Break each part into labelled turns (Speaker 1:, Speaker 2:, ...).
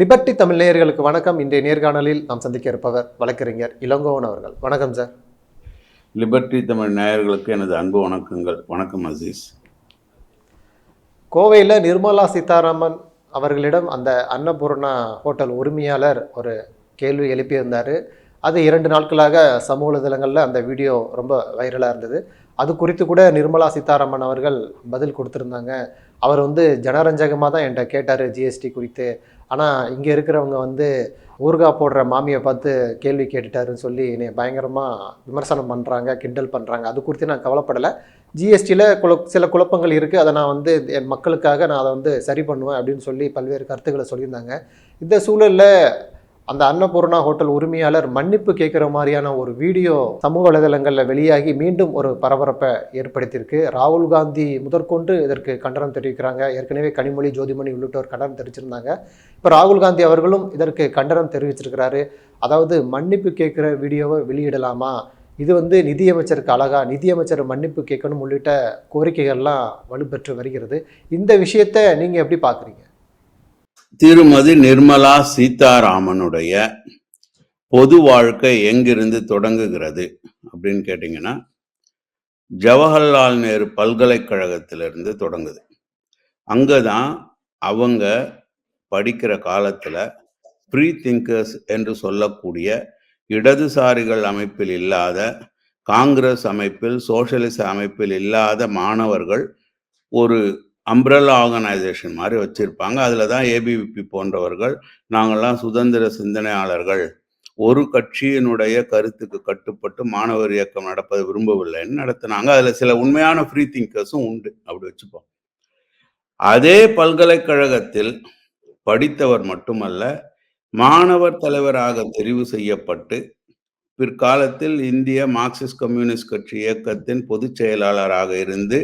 Speaker 1: Liberty Tamil நேயர்களுக்கு வணக்கம். இன்றைய நேர்காணலில் நாம் சந்திக்க இருப்பவர் வழக்கறிஞர் இளங்கோவன் அவர்கள். வணக்கம் சார்.
Speaker 2: லிபர்டி தமிழ் நேயர்களுக்கு எனது அன்பு வணக்கங்கள். வணக்கம் அசீஸ்.
Speaker 1: கோவையில் நிர்மலா சீதாராமன் அவர்களிடம் அந்த அன்னபூர்ணா ஹோட்டல் உரிமையாளர் ஒரு கேள்வி எழுப்பியிருந்தார். அது இரண்டு நாட்களாக சமூக வலைதளங்களில் அந்த வீடியோ ரொம்ப வைரலாக இருந்தது. அது குறித்து கூட நிர்மலா சீதாராமன் அவர்கள் பதில் கொடுத்துருந்தாங்க. அவர் வந்து ஜனரஞ்சகமாக தான் என்கிட்ட கேட்டார் ஜிஎஸ்டி குறித்து. ஆனால் இங்கே இருக்கிறவங்க வந்து ஊறுகாய் போடுற மாமியை பார்த்து கேள்வி கேட்டுட்டாருன்னு சொல்லி என்னை பயங்கரமாக விமர்சனம் பண்ணுறாங்க கிண்டல் பண்ணுறாங்க அது குறித்து நான் கவலைப்படலை. ஜிஎஸ்டியில் குழ சில குழப்பங்கள் இருக்குது அதை நான் வந்து என் மக்களுக்காக நான் அதை வந்து சரி பண்ணுவேன் அப்படின்னு சொல்லி பல்வேறு கருத்துக்களை சொல்லியிருந்தாங்க. இந்த சூழலில் அந்த அன்னபூர்ணா ஹோட்டல் உரிமையாளர் மன்னிப்பு கேட்குற மாதிரியான ஒரு வீடியோ சமூக வலைதளங்களில் வெளியாகி மீண்டும் ஒரு பரபரப்பை ஏற்படுத்தியிருக்கு. ராகுல் காந்தி முதற்கொண்டு இதற்கு கண்டனம் தெரிவிக்கிறாங்க. ஏற்கனவே கனிமொழி ஜோதிமணி உள்ளிட்டோர் கண்டனம் தெரிவிச்சிருந்தாங்க. இப்போ ராகுல் காந்தி அவர்களும் இதற்கு கண்டனம் தெரிவிச்சிருக்கிறாரு. அதாவது மன்னிப்பு கேட்குற வீடியோவை வெளியிடலாமா? இது வந்து நிதியமைச்சருக்கு அழகா நிதியமைச்சர் மன்னிப்பு கேட்கணும் உள்ளிட்ட கோரிக்கைகள்லாம் வலுப்பெற்று வருகிறது. இந்த விஷயத்தை நீங்கள் எப்படி பார்க்குறீங்க
Speaker 2: திருமதி நிர்மலா சீதாராமனுடைய பொது வாழ்க்கை எங்கிருந்து தொடங்குகிறது அப்படின்னு கேட்டிங்கன்னா ஜவஹர்லால் நேரு பல்கலைக்கழகத்திலிருந்து தொடங்குது. அங்கே தான் அவங்க படிக்கிற காலத்தில் ப்ரீ திங்கர்ஸ் என்று சொல்லக்கூடிய இடதுசாரிகள் அமைப்பில் இல்லாத காங்கிரஸ் அமைப்பில் சோஷலிச அமைப்பில் இல்லாத மாணவர்கள் ஒரு அம்ப்ரல்லா ஆர்கனைசேஷன் மாதிரி வச்சுருப்பாங்க. அதில் தான் ஏபிவிபி போன்றவர்கள் நாங்கள்லாம் சுதந்திர சிந்தனையாளர்கள். ஒரு கட்சியினுடைய கருத்துக்கு கட்டுப்பட்டு மாணவர் இயக்கம் நடப்பது விரும்பவில்லைன்னு நடத்தினாங்க. அதில் சில உண்மையான ஃப்ரீ திங்கர்ஸும் உண்டு. அப்படி வச்சுப்போம். அதே பல்கலைக்கழகத்தில் படித்தவர் மட்டுமல்ல மாணவர் தலைவராக தெரிவு செய்யப்பட்டு பிற்காலத்தில் இந்திய மார்க்சிஸ்ட் கம்யூனிஸ்ட் கட்சி இயக்கத்தின் பொதுச் செயலாளராக இருந்து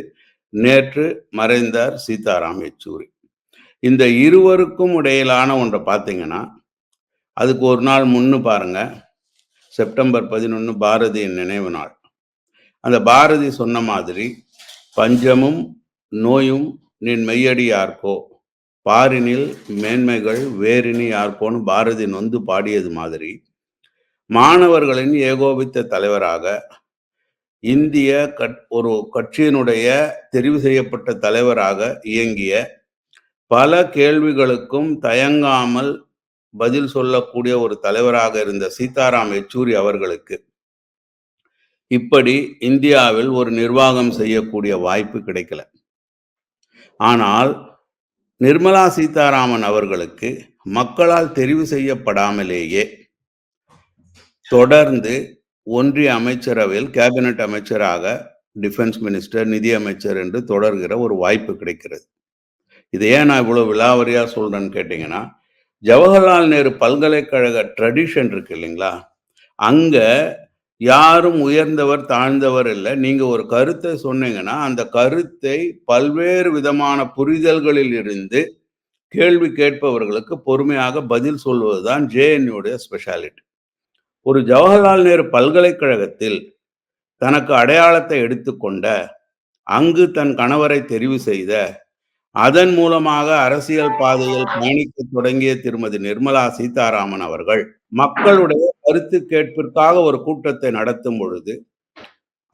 Speaker 2: நேற்று மறைந்தார் சீதாராம் யெச்சூரி இந்த இருவருக்கும் இடையிலான ஒன்றை பார்த்தீங்கன்னா அதுக்கு ஒரு நாள் முன்னு பாருங்க செப்டம்பர் பதினொன்று பாரதியின் நினைவு நாள். அந்த பாரதி சொன்ன மாதிரி பஞ்சமும் நோயும் நின் மெய்யடி யார்க்கோ? பாரினில் மேன்மைகள் வேறினி யார்கோன்னு பாரதி நொந்து பாடியது மாதிரி மாணவர்களின் ஏகோபித்த தலைவராக இந்திய கட் ஒரு கட்சியினுடைய தெரிவு செய்யப்பட்ட தலைவராக இயங்கிய பல கேள்விகளுக்கும் தயங்காமல் பதில் சொல்லக்கூடிய ஒரு தலைவராக இருந்த சீதாராம் யெச்சூரி அவர்களுக்கு இப்படி இந்தியாவில் ஒரு நிர்வாகம் செய்யக்கூடிய வாய்ப்பு கிடைக்கல. ஆனால் நிர்மலா சீதாராமன் அவர்களுக்கு மக்களால் தெரிவு செய்யப்படாமலேயே தொடர்ந்து ஒன்றிய அமைச்சரவையில் கேபினட் அமைச்சராக டிஃபென்ஸ் மினிஸ்டர் நிதி அமைச்சர் என்று தொடர்கிற ஒரு வாய்ப்பு கிடைக்கிறது. இது ஏன் நான் இவ்வளோ விலாவரியாக சொல்கிறேன்னு கேட்டிங்கன்னா ஜவஹர்லால் நேரு பல்கலைக்கழக ட்ரெடிஷன் இருக்கு இல்லைங்களா? அங்கே யாரும் உயர்ந்தவர் தாழ்ந்தவர் இல்லை. நீங்கள் ஒரு கருத்தை சொன்னீங்கன்னா அந்த கருத்தை பல்வேறு விதமான புரிதல்களில் இருந்து கேள்வி கேட்பவர்களுக்கு பொறுமையாக பதில் சொல்வதுதான் ஜேஎன்யூடைய ஸ்பெஷாலிட்டி ஒரு ஜவஹர்லால் நேரு பல்கலைக்கழகத்தில் தனக்கு அடையாளத்தை எடுத்துக்கொண்ட அங்கு தன் கணவரை தெரிவு செய்த அதன் மூலமாக அரசியல் பாதையில் பயணிக்க தொடங்கிய திருமதி நிர்மலா சீதாராமன் அவர்கள் மக்களுடைய கருத்து கேட்பிற்காக ஒரு கூட்டத்தை நடத்தும் பொழுது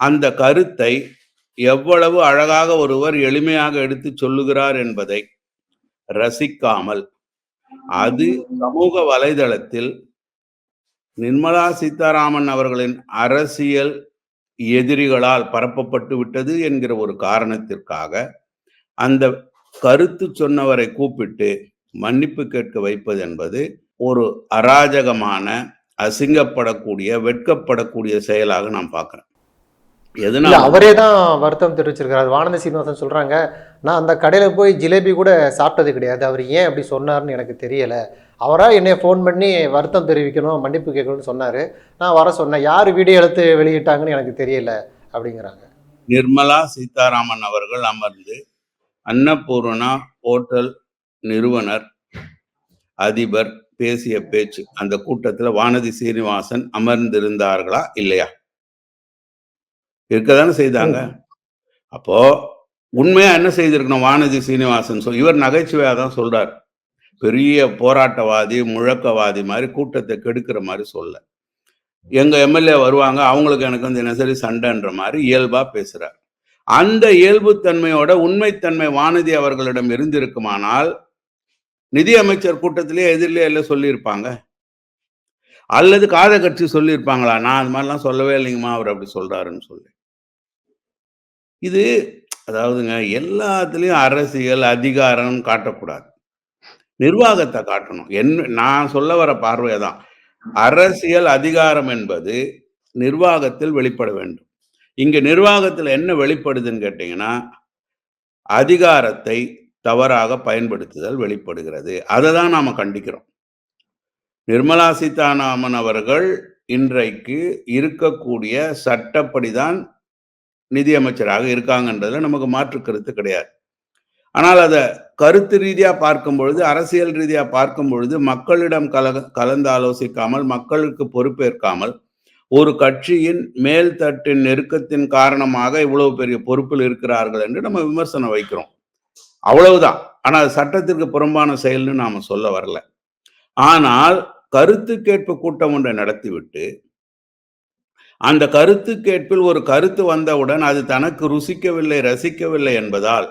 Speaker 2: அந்த கருத்தை எவ்வளவு அழகாக ஒருவர் எளிமையாக எடுத்து சொல்லுகிறார் என்பதை ரசிக்காமல் அது சமூக வலைதளத்தில் நிர்மலா சீதாராமன் அவர்களின் அரசியல் எதிரிகளால் பரப்பப்பட்டு விட்டது என்கிற ஒரு காரணத்திற்காக அந்த கருத்து சொன்னவரை கூப்பிட்டு மன்னிப்பு கேட்க வைப்பது என்பது ஒரு அராஜகமான அசிங்கப்படக்கூடிய வெட்கப்படக்கூடிய செயலாக நான் பார்க்குறேன். எதனால
Speaker 1: அவரே தான் வருத்தம் தெரிவிச்சிருக்காரு வானந்த சீனிவாசன் சொல்றாங்க நான் அந்த கடையில போய் ஜிலேபி கூட சாப்பிட்டது கிடையாது. அவர் ஏன் அப்படி சொன்னார்னு எனக்கு தெரியலை. அவரா என்னை ஃபோன் பண்ணி வருத்தம் தெரிவிக்கணும் மன்னிப்பு கேட்கணும்னு சொன்னாரு. நான் வர சொன்னேன். யார் வீடியோ எடுத்து வெளியிட்டாங்கன்னு எனக்கு தெரியல அப்படிங்கிறாங்க.
Speaker 2: நிர்மலா சீதாராமன் அவர்கள் அமர்ந்து அன்னபூர்ணா ஹோட்டல் நிறுவனர் அதிபர் பேசிய பேச்சு அந்த கூட்டத்துல வானதி சீனிவாசன் அமர்ந்திருந்தார்களா இல்லையா? இருக்கதானே செய்தாங்க. அப்போ உண்மையா என்ன செய்திருக்கணும் வானதி சீனிவாசன் சொல் இவர் நகைச்சுவையா தான் சொல்றார். பெரிய போராட்டவாதி முழக்கவாதி மாதிரி கூட்டத்தை கெடுக்கிற மாதிரி சொல்ல. எங்கள் எம்எல்ஏ வருவாங்க அவங்களுக்கு எனக்கு வந்து தினசரி சண்டைன்ற மாதிரி இயல்பாக பேசுகிறார் அந்த இயல்புத்தன்மையோட உண்மைத்தன்மை வானதி அவர்களிடம் இருந்திருக்குமானால் நிதி அமைச்சர் கூட்டத்திலே எதிரிலே எல்லாம் சொல்லியிருப்பாங்க. அல்லது காத கட்சி சொல்லியிருப்பாங்களா? நான் அது மாதிரிலாம் சொல்லவே இல்லைங்கம்மா அவர் அப்படி சொல்கிறாருன்னு சொல்லி. இது அதாவதுங்க எல்லாத்துலேயும் அரசியல் அதிகாரம் காட்டக்கூடாது. நிர்வாகத்தை காட்டணும். என் நான் சொல்ல வர பார்வை தான் அரசியல் அதிகாரம் என்பது நிர்வாகத்தில் வெளிப்பட வேண்டும். இங்கே நிர்வாகத்தில் என்ன வெளிப்படுதுன்னு கேட்டிங்கன்னா அதிகாரத்தை தவறாக பயன்படுத்துதல் வெளிப்படுகிறது. அதை தான் நாம் கண்டிக்கிறோம். நிர்மலா சீதாராமன் அவர்கள் இன்றைக்கு இருக்கக்கூடிய சட்டப்படிதான் நிதியமைச்சராக இருக்காங்கன்றதுல நமக்கு மாற்று கருத்து கிடையாது. ஆனால் அதை கருத்து ரீதியாக பார்க்கும் பொழுது அரசியல் ரீதியா பார்க்கும் பொழுது மக்களிடம் கல கலந்து ஆலோசிக்காமல் மக்களுக்கு பொறுப்பேற்காமல் ஒரு கட்சியின் மேல்தட்டின் நெருக்கத்தின் காரணமாக இவ்வளவு பெரிய பொறுப்பில் இருக்கிறார்கள் என்று நம்ம விமர்சனம் வைக்கிறோம். அவ்வளவுதான். ஆனால் அது சட்டத்திற்கு புறம்பான செயல்னு நாம சொல்ல வரல. ஆனால் கருத்து கேட்பு கூட்டம் ஒன்றை நடத்திவிட்டு அந்த கருத்து கேட்பில் ஒரு கருத்து வந்தவுடன் அது தனக்கு ருசிக்கவில்லை ரசிக்கவில்லை என்பதால்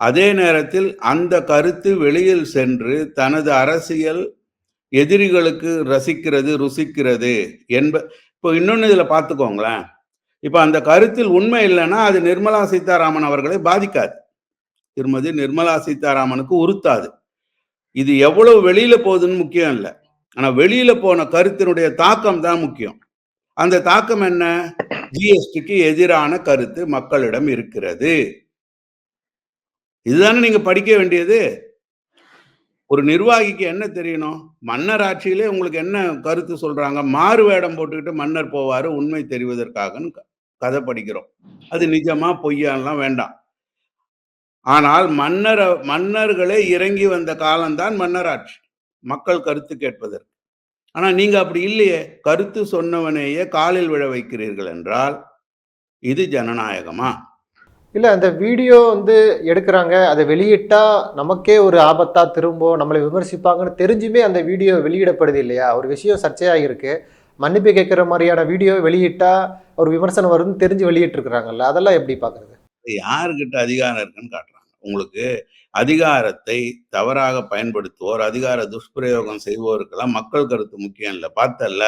Speaker 2: அதே நேரத்தில் அந்த கருத்து வெளியில் சென்று தனது அரசியல் எதிரிகளுக்கு ரசிக்கிறது ருசிக்கிறது என்ப இப்போ இன்னொன்று இதில் பார்த்துக்கோங்களேன். இப்போ அந்த கருத்தில் உண்மை இல்லைன்னா அது நிர்மலா சீதாராமன் அவர்களை பாதிக்காது. திருமதி நிர்மலா சீதாராமனுக்கு உறுத்தாது. இது எவ்வளவு வெளியில் போகுதுன்னு முக்கியம் இல்லை. ஆனால் வெளியில் போன கருத்தினுடைய தாக்கம் தான் முக்கியம். அந்த தாக்கம் என்ன? ஜிஎஸ்டிக்கு எதிரான கருத்து மக்களிடம் இருக்கிறது. இதுதானே நீங்க படிக்க வேண்டியது? ஒரு நிர்வாகிக்கு என்ன தெரியணும்? மன்னர் ஆட்சியிலே உங்களுக்கு என்ன கருத்து சொல்றாங்க? மாறு வேடம் போட்டுக்கிட்டு மன்னர் போவாரு உண்மை தெரிவதற்காகன்னு க- கதை படிக்கிறோம். அது நிஜமா பொய்யான்லாம் வேண்டாம். ஆனால் மன்னர் மன்னர்களே இறங்கி வந்த காலம்தான் மன்னர் ஆட்சி. மக்கள் கருத்து கேட்பதற்கு. ஆனா நீங்க அப்படி இல்லையே. கருத்து சொன்னவனையே காலில் விழ வைக்கிறீர்கள் என்றால் இது ஜனநாயகமா?
Speaker 1: இல்லை அந்த வீடியோ வந்து எடுக்கிறாங்க. அதை வெளியிட்டால் நமக்கே ஒரு ஆபத்தாக திரும்பும். நம்மளை விமர்சிப்பாங்கன்னு தெரிஞ்சுமே அந்த வீடியோ வெளியிடப்படுது இல்லையா? ஒரு விஷயம் சர்ச்சையாக இருக்குது மன்னிப்பு கேட்குற மாதிரியான வீடியோ வெளியிட்டால் ஒரு விமர்சனம் வரும்னு தெரிஞ்சு வெளியிட்டிருக்கிறாங்கல்ல. அதெல்லாம் எப்படி பார்க்குறது
Speaker 2: யாருக்கிட்ட அதிகாரம் இருக்குன்னு காட்டுறாங்க. உங்களுக்கு அதிகாரத்தை தவறாக பயன்படுத்துவோர் அதிகார துஷ்பிரயோகம் செய்வோருக்கெல்லாம் மக்கள் கருத்து முக்கியம் இல்லை. பார்த்தல்ல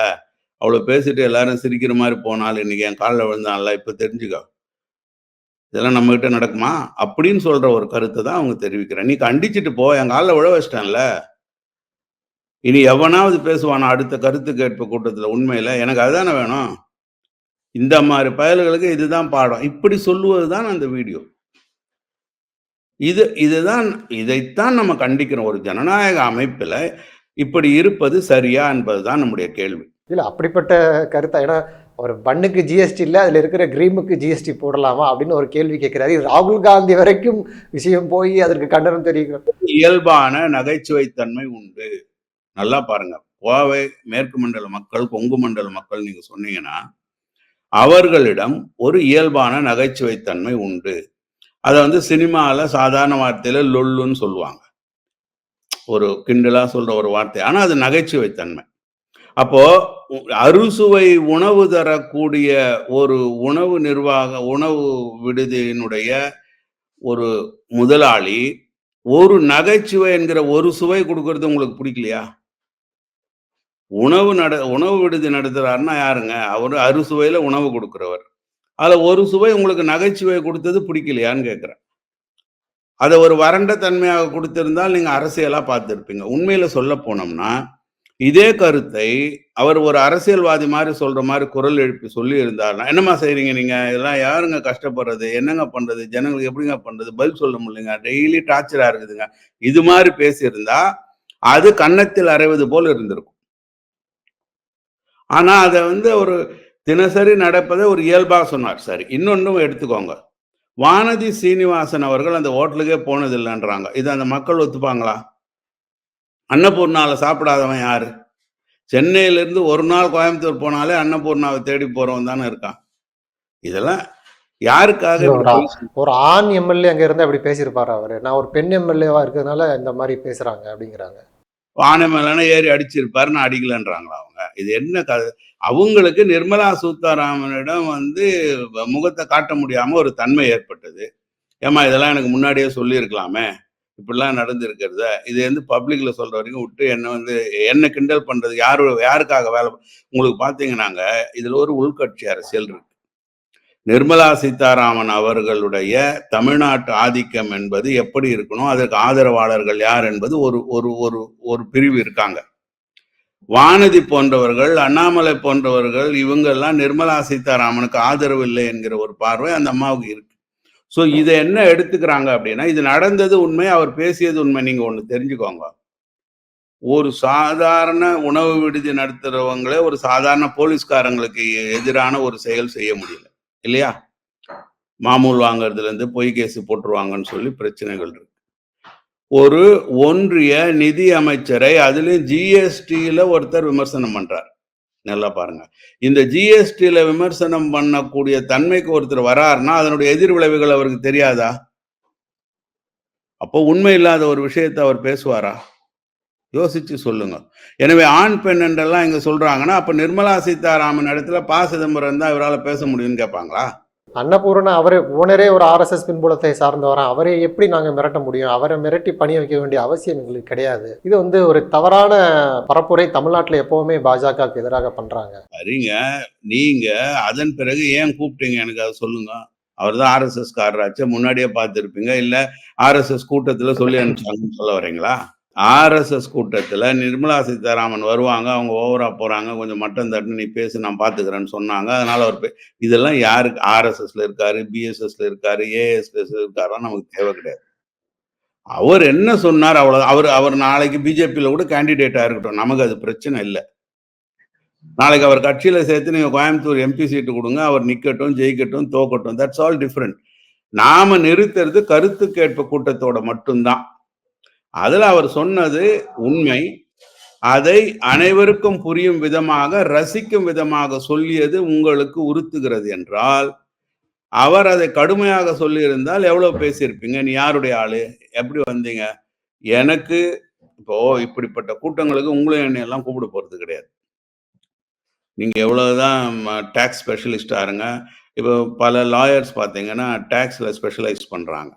Speaker 2: அவ்வளோ பேசிட்டு எல்லாரும் சிரிக்கிற மாதிரி போனாலும் இன்னைக்கு என் காலில் விழுந்தான்ல இப்போ தெரிஞ்சுக்கோ. இதெல்லாம் நம்ம கிட்ட நடக்குமா? அப்படின்னு சொல்ற ஒரு கருத்தை தான் அவங்க தெரிவிக்கிறேன். நீ கண்டிச்சிட்டு போ என் காலில் விழ வச்சிட்டேன்ல. இனி எவனாவது பேசுவானா அடுத்த கருத்து கேட்பு கூட்டத்தில் உண்மையில? எனக்கு அதுதானே வேணும். இந்த மாதிரி பயல்களுக்கு இதுதான் பாடம். இப்படி சொல்லுவது தான் அந்த வீடியோ. இது இதுதான் இதைத்தான் நம்ம கண்டிக்கிறோம் ஒரு ஜனநாயக அமைப்பில் இப்படி இருப்பது சரியா என்பதுதான் நம்முடைய கேள்வி.
Speaker 1: இல்லை அப்படிப்பட்ட கருத்தா? ஏன்னா ஒரு பண்ணுக்கு ஜிஎஸ்டி இல்லை அதில் இருக்கிற கிரீமுக்கு ஜிஎஸ்டி போடலாமா அப்படின்னு ஒரு கேள்வி கேட்கிறாரு. ராகுல் காந்தி வரைக்கும் விஷயம் போய் அதற்கு கண்டனம் தெரிவிக்கிற
Speaker 2: இயல்பான நகைச்சுவைத்தன்மை உண்டு. நல்லா பாருங்க. கோவை மேற்கு மண்டல மக்கள் கொங்கு மண்டல மக்கள் நீங்க சொன்னீங்கன்னா அவர்களிடம் ஒரு இயல்பான நகைச்சுவைத்தன்மை உண்டு. அதை வந்து சினிமாவில் சாதாரண வார்த்தையில லொல்லுன்னு சொல்லுவாங்க. ஒரு கிண்டலா சொல்ற ஒரு வார்த்தை. ஆனால் அது நகைச்சுவைத்தன்மை. அப்போ அறுசுவை உணவு தரக்கூடிய ஒரு உணவு நிர்வாக உணவு விடுதியினுடைய ஒரு முதலாளி ஒரு நகைச்சுவை என்கிற ஒரு சுவை கொடுக்கறது உங்களுக்கு பிடிக்கலையா? உணவு நட உணவு விடுதி நடத்துறாருன்னா யாருங்க? அவர் அறுசுவையில உணவு கொடுக்கிறவர். அதுல ஒரு சுவை உங்களுக்கு நகைச்சுவை கொடுத்தது பிடிக்கலையான்னு கேட்குறேன் அதை ஒரு வறண்ட தன்மையாக கொடுத்திருந்தால் நீங்க அரசியலா பார்த்துருப்பீங்க. உண்மையில சொல்ல போனோம்னா இதே கருத்தை அவர் ஒரு அரசியல்வாதி மாதிரி சொல்ற மாதிரி குரல் எழுப்பி சொல்லி இருந்தாருன்னா என்னம்மா செய்றீங்க நீங்க? இதெல்லாம் யாருங்க கஷ்டப்படுறது? என்னங்க பண்றது? ஜனங்களுக்கு எப்படிங்க பண்றது? பதில் சொல்ல முடியலங்க. டெய்லி டார்ச்சரா இருக்குதுங்க. இது மாதிரி பேசியிருந்தா அது கன்னத்தில் அறைவது போல் இருந்திருக்கும். ஆனா அதை வந்து ஒரு தினசரி நடப்பதை ஒரு இயல்பாக சொன்னார். சரி இன்னொன்னும் எடுத்துக்கோங்க. வானதி சீனிவாசன் அவர்கள் அந்த ஹோட்டலுக்கே போனதில்லைன்றாங்க. இது அந்த மக்கள் ஒத்துப்பாங்களா? அன்னபூர்ணால சாப்பிடாதவன் யாரு? சென்னையில இருந்து ஒரு நாள் கோயம்புத்தூர் போனாலே அன்னபூர்ணாவை தேடி போறவன் தானே இருக்கான். இதெல்லாம் யாருக்காக
Speaker 1: ஒரு ஆண் எம்எல்ஏ அங்க இருந்து அப்படி பேசியிருப்பாரு அவரு. நான் ஒரு பெண் எம்எல்ஏவா இருக்கிறதுனால இந்த மாதிரி பேசுறாங்க அப்படிங்கிறாங்க.
Speaker 2: ஆனை மேலான ஏறி அடிச்சிருப்பாரு நான் அடிக்கலன்றாங்களா அவங்க? இது என்ன கதை? அவங்களுக்கு நிர்மலா சீதாராமனிடம் வந்து முகத்தை காட்ட முடியாம ஒரு தன்மை ஏற்பட்டது. ஏமா இதெல்லாம் எனக்கு முன்னாடியே சொல்லியிருக்கலாமே? இப்படிலாம் நடந்திருக்கிறத இது வந்து பப்ளிக்ல சொல்ற வரைக்கும் விட்டு என்ன வந்து என்ன கிண்டல் பண்றது யாரு யாருக்காக வேலை உங்களுக்கு பார்த்தீங்கன்னாங்க இதுல ஒரு உள்கட்சி அரசியல் இருக்கு. நிர்மலா சீதாராமன் அவர்களுடைய தமிழ்நாட்டு ஆதிக்கம் என்பது எப்படி இருக்கணும் அதற்கு ஆதரவாளர்கள் யார் என்பது ஒரு ஒரு ஒரு ஒரு பிரிவு இருக்காங்க. வானதி போன்றவர்கள் அண்ணாமலை போன்றவர்கள் இவங்கெல்லாம் நிர்மலா சீதாராமனுக்கு ஆதரவு இல்லை என்கிற ஒரு பார்வை அந்த அம்மாவுக்கு இருக்கு. ஸோ இதை என்ன எடுத்துக்கிறாங்க அப்படின்னா இது நடந்தது உண்மை அவர் பேசியது உண்மை நீங்க ஒன்று தெரிஞ்சுக்கோங்க. ஒரு சாதாரண உணவு விடுதி நடத்துறவங்களே ஒரு சாதாரண போலீஸ்காரங்களுக்கு எதிரான ஒரு செயல் செய்ய முடியல இல்லையா? மாமூல் வாங்குறதுல இருந்து பொய் கேஸ் போட்டுருவாங்கன்னு சொல்லி பிரச்சனைகள் இருக்கு. ஒரு ஒன்றிய நிதி அமைச்சரை அதுலேயும் ஜிஎஸ்டியில ஒருத்தர் விமர்சனம் பண்ணுறார் நல்லா பாருங்க. இந்த ஜிஎஸ்டியில விமர்சனம் பண்ணக்கூடிய தன்மைக்கு ஒருத்தர் வராருன்னா அதனுடைய எதிர் விளைவுகள் அவருக்கு தெரியாதா? அப்போ உண்மை இல்லாத ஒரு விஷயத்தை அவர் பேசுவாரா? யோசிச்சு சொல்லுங்க. எனவே ஆண் பெண் என்றெல்லாம் இங்க சொல்றாங்கன்னா அப்ப நிர்மலா சீதாராமன் இடத்துல ப சிதம்பரம் தான் இவரால் பேச முடியும்னு கேட்பாங்களா?
Speaker 1: அன்னபூர்ணா அவரே ஓனரே ஒரு ஆர்எஸ்எஸ் பின்புலத்தை சார்ந்தவரா. அவரை எப்படி நாங்கள் மிரட்ட முடியும்? அவரை மிரட்டி பணிய வைக்க வேண்டிய அவசியம் எங்களுக்கு கிடையாது. இது வந்து ஒரு தவறான பரப்புரை தமிழ்நாட்டில் எப்பவுமே பாஜகவுக்கு எதிராக பண்றாங்க.
Speaker 2: சரிங்க. நீங்க அதன் பிறகு ஏன் கூப்பிட்டீங்க? எனக்கு அதை சொல்லுங்க. அவர் தான் ஆர்எஸ்எஸ் காரராச்சு. முன்னாடியே பார்த்துருப்பீங்க. இல்லை ஆர்எஸ்எஸ் கூட்டத்தில் சொல்லி அனுப்பிச்சாங்கன்னு சொல்ல வரீங்களா? ஆர்எஸ்எஸ் கூட்டத்தில் நிர்மலா சீதாராமன் வருவாங்க அவங்க ஓவராக போகிறாங்க கொஞ்சம் மட்டம் தட்டு நீ பேசு நான் பார்த்துக்கிறேன்னு சொன்னாங்க. அதனால் அவர் பே- இதெல்லாம் யாருக்கு ஆர்எஸ்எஸ்ல இருக்காரு பிஎஸ்எஸ்ல இருக்காரு ஏஎஸ்எஸ் இருக்காரா நமக்கு தேவை கிடையாது. அவர் என்ன சொன்னார் அவ்வளோ அவர் அவர் நாளைக்கு பிஜேபியில் கூட கேண்டிடேட்டாக இருக்கட்டும் நமக்கு அது பிரச்சனை இல்லை. நாளைக்கு அவர் கட்சியில் சேர்த்து நீங்கள் கோயம்புத்தூர் எம்பி சீட்டு கொடுங்க அவர் நிற்கட்டும் ஜெயிக்கட்டும் தோக்கட்டும் தட்ஸ் ஆல் டிஃப்ரெண்ட் நாம நிறுத்துறது கருத்து கேட்பு கூட்டத்தோட மட்டும்தான். அதுல அவர் சொன்னது உண்மை. அதை அனைவருக்கும் புரியும் விதமாக ரசிக்கும் விதமாக சொல்லியது உங்களுக்கு உறுத்துகிறது என்றால் அவர் அதை கடுமையாக சொல்லியிருந்தால் எவ்வளவு பேசியிருப்பீங்க? நீ யாருடைய ஆளு? எப்படி வந்தீங்க? எனக்கு இப்போ இப்படிப்பட்ட கூட்டங்களுக்கு உங்களையும் என்னையெல்லாம் கூப்பிட போறது கிடையாது. நீங்க எவ்வளவுதான் டேக்ஸ் ஸ்பெஷலிஸ்டா இருங்க. இப்போ பல லாயர்ஸ் பார்த்தீங்கன்னா டேக்ஸ்ல ஸ்பெஷலைஸ் பண்றாங்க.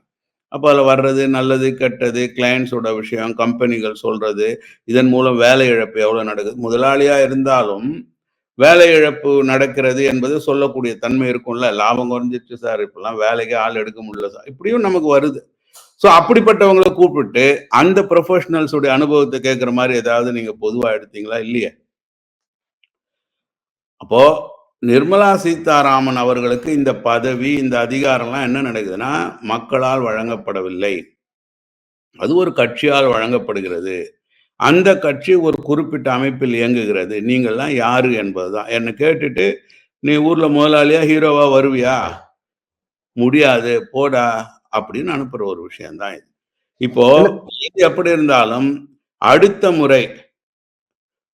Speaker 2: அப்போ அதில் வர்றது நல்லது கெட்டது கிளையண்ட்ஸோட விஷயம் கம்பெனிகள் சொல்றது இதன் மூலம் வேலை இழப்பு எவ்வளோ நடக்குது? முதலாளியாக இருந்தாலும் வேலை இழப்பு நடக்கிறது என்பது சொல்லக்கூடிய தன்மை இருக்கும்ல. லாபம் குறைஞ்சிச்சு சார் இப்பெல்லாம் வேலைக்கு ஆள் எடுக்க முடியல சார் இப்படியும் நமக்கு வருது. ஸோ அப்படிப்பட்டவங்களை கூப்பிட்டு அந்த ப்ரொஃபஷனல்ஸுடைய அனுபவத்தை கேட்குற மாதிரி ஏதாவது நீங்கள் பொதுவாக எடுத்தீங்களா? இல்லையே. அப்போ நிர்மலா சீதாராமன் அவர்களுக்கு இந்த பதவி இந்த அதிகாரம்லாம் என்ன நடக்குதுன்னா மக்களால் வழங்கப்படவில்லை. அது ஒரு கட்சியால் வழங்கப்படுகிறது. அந்த கட்சி ஒரு குறிப்பிட்ட அமைப்பில் இயங்குகிறது. நீங்கள்லாம் யாரு என்பதுதான். என்னை கேட்டுட்டு நீ ஊர்ல முதலாளியா ஹீரோவா வருவியா? முடியாது போடா அப்படின்னு அனுப்புற ஒரு விஷயம்தான் இது. இப்போ இது எப்படி இருந்தாலும் அடுத்த முறை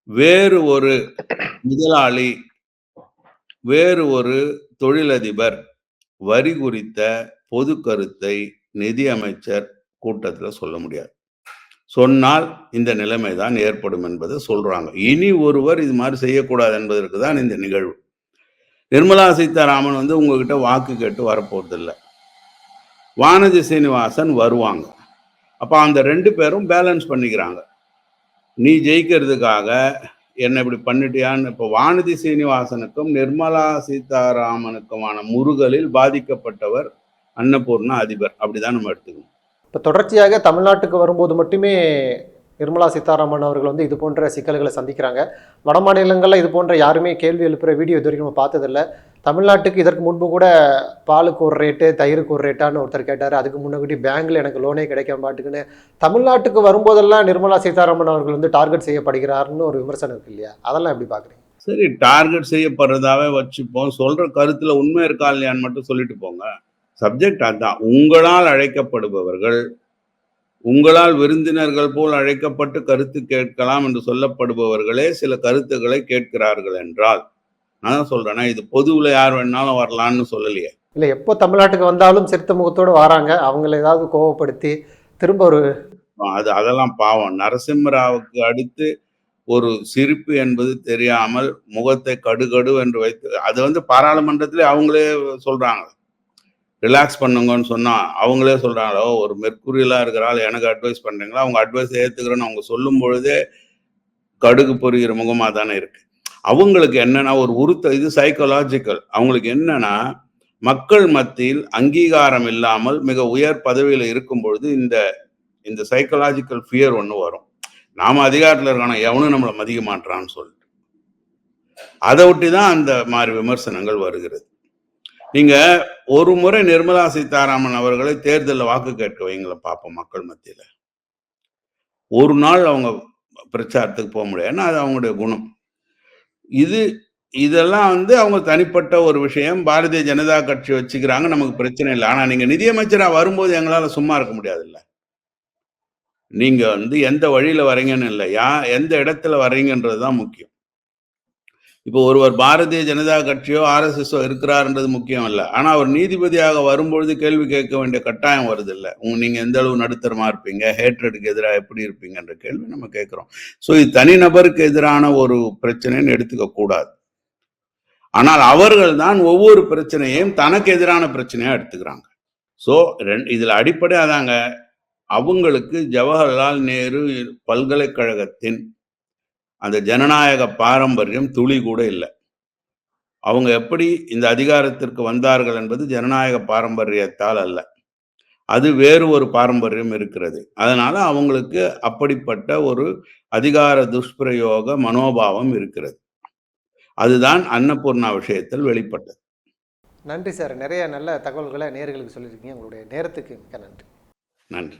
Speaker 2: வேறு ஒரு முதலாளி வேறு ஒரு தொழிலதிபர் வரி குறித்த பொது கருத்தை நிதி அமைச்சர் கூட்டத்தில் சொல்ல முடியாது. சொன்னால் இந்த நிலைமை தான் ஏற்படும் என்பதை சொல்றாங்க. இனி ஒருவர் இது மாதிரி செய்யக்கூடாது என்பதற்கு தான் இந்த நிகழ்வு. நிர்மலா சீதாராமன் வந்து உங்ககிட்ட வாக்கு கேட்டு வரப்போறதில்லை. வானதி சீனிவாசன் வருவாங்க. அப்போ அந்த ரெண்டு பேரும் பேலன்ஸ் பண்ணிக்கிறாங்க. நீ ஜெயிக்கிறதுக்காக என்ன இப்படி பண்ணிட்டியான்னு இப்போ வானதி சீனிவாசனுக்கும் நிர்மலா சீதாராமனுக்குமான முருகலில் பாதிக்கப்பட்டவர் அன்னபூர்ணா அதிபர். அப்படிதான் நம்ம எடுத்துக்கணும்.
Speaker 1: இப்போ தொடர்ச்சியாக தமிழ்நாட்டுக்கு வரும்போது மட்டுமே நிர்மலா சீதாராமன் அவர்கள் வந்து இது போன்ற சிக்கல்களை சந்திக்கிறாங்க. வட மாநிலங்களில் இது போன்ற யாருமே கேள்வி எழுப்புகிற வீடியோ இது வரைக்கும் நம்ம பார்த்ததில்ல. தமிழ்நாட்டுக்கு இதற்கு முன்பு கூட பாலுக்கு ஒரு ரேட்டு தயிருக்கு ஒரு ரேட்டான்னு ஒருத்தர் கேட்டார். அதுக்கு முன்னாடி பேங்க்கில் எனக்கு லோனே கிடைக்க மாட்டுக்குன்னு தமிழ்நாட்டுக்கு வரும்போதெல்லாம் நிர்மலா சீதாராமன் அவர்கள் வந்து டார்கெட் செய்யப்படுகிறாருன்னு ஒரு விமர்சனம் இருக்கு இல்லையா? அதெல்லாம் எப்படி பார்க்குறீங்க?
Speaker 2: சரி டார்கெட் செய்யப்படுறதாவே வச்சுப்போம். சொல்கிற கருத்தில் உண்மை இருக்கா இல்லையான்னு மட்டும் சொல்லிட்டு போங்க. சப்ஜெக்ட் அதுதான் உங்களால் அழைக்கப்படுபவர்கள் உங்களால் விருந்தினர்கள் போல் அழைக்கப்பட்டு கருத்து கேட்கலாம் என்று சொல்லப்படுபவர்களே சில கருத்துக்களை கேட்கிறார்கள் என்றால். நான் தான் சொல்றேன்னா இது பொதுவில் யார் வேணாலும் வரலான்னு சொல்லலையே.
Speaker 1: இல்லை எப்போ தமிழ்நாட்டுக்கு வந்தாலும் சிரித்த முகத்தோடு வராங்க. அவங்கள ஏதாவது கோவப்படுத்தி திரும்ப ஒரு
Speaker 2: அது அதெல்லாம் பாவம். நரசிம்மராவுக்கு அடுத்து ஒரு சிரிப்பு என்பது தெரியாமல் முகத்தை கடுகடு என்று வைத்து அது வந்து பாராளுமன்றத்திலே அவங்களே சொல்றாங்க. ரிலாக்ஸ் பண்ணுங்கன்னு சொன்னால் அவங்களே சொல்கிறாங்களோ ஒரு மெர்க்குரியலாக இருக்கிறாள் எனக்கு அட்வைஸ் பண்ணுறீங்களா அவங்க அட்வைஸ் ஏற்றுக்கிறேன்னு அவங்க சொல்லும் பொழுதே கடுகு பொரிகிற முகமாக தானே இருக்குது அவங்களுக்கு என்னன்னா ஒரு உறுத்த இது சைக்கலாஜிக்கல் அவங்களுக்கு என்னன்னா மக்கள் மத்தியில் அங்கீகாரம் இல்லாமல் மிக உயர் பதவியில் இருக்கும் பொழுது இந்த இந்த சைக்கலாஜிக்கல் ஃபியர் ஒன்று வரும். நாம் அதிகாரத்தில் இருக்கணும் எவனும் நம்மளை மதிக்க மாட்டான்னு சொல்லிட்டு. அதை ஒட்டி தான் அந்த மாதிரி விமர்சனங்கள் வருகிறது. நீங்க ஒரு முறை நிர்மலா சீதாராமன் அவர்களை தேர்தலில் வாக்கு கேட்க வைங்களை பார்ப்போம் மக்கள் மத்தியில. ஒரு நாள் அவங்க பிரச்சாரத்துக்கு போக முடியாது. ஏன்னா அது அவங்களுடைய குணம். இது இதெல்லாம் வந்து அவங்க தனிப்பட்ட ஒரு விஷயம். பாரதிய ஜனதா கட்சி வச்சுக்கிறாங்க. நமக்கு பிரச்சனை இல்லை. ஆனா நீங்க நிதியமைச்சரா வரும்போது எங்களால சும்மா இருக்க முடியாதுல்ல. நீங்க வந்து எந்த வழியில வரீங்கன்னு இல்லை யா எந்த இடத்துல வரீங்கன்றது தான் முக்கியம். இப்போ ஒருவர் பாரதிய ஜனதா கட்சியோ ஆர்எஸ்எஸ்ஓ இருக்கிறாருன்றது முக்கியம் இல்லை ஆனால் அவர் நீதிபதியாக வரும்பொழுது கேள்வி கேட்க வேண்டிய கட்டாயம் வருது இல்லை உங்க நீங்கள் எந்த அளவு நடுத்தரமாக இருப்பீங்க? ஹேட்ரடுக்கு எதிராக எப்படி இருப்பீங்கன்ற கேள்வி நம்ம கேட்குறோம். ஸோ இது தனிநபருக்கு எதிரான ஒரு பிரச்சனைன்னு எடுத்துக்க கூடாது. ஆனால் அவர்கள் தான் ஒவ்வொரு பிரச்சனையையும் தனக்கு எதிரான பிரச்சனையாக எடுத்துக்கிறாங்க. ஸோ ரெண்டு இதில் அடிப்படையாக தாங்க அவங்களுக்கு ஜவஹர்லால் நேரு பல்கலைக்கழகத்தின் அந்த ஜனநாயக பாரம்பரியம் துளி கூட இல்லை. அவங்க எப்படி இந்த அதிகாரத்திற்கு வந்தார்கள் என்பது ஜனநாயக பாரம்பரியத்தால் அல்ல. அது வேறு ஒரு பாரம்பரியம் இருக்கிறது. அதனால அவங்களுக்கு அப்படிப்பட்ட ஒரு அதிகார துஷ்பிரயோக மனோபாவம் இருக்கிறது. அதுதான் அன்னபூர்ணா விஷயத்தில் வெளிப்பட்டது.
Speaker 1: நன்றி சார். நிறைய நல்ல தகவல்களை நேர்களுக்கு சொல்லியிருக்கீங்க. உங்களுடைய நேரத்துக்கு மிக்க நன்றி.
Speaker 2: நன்றி.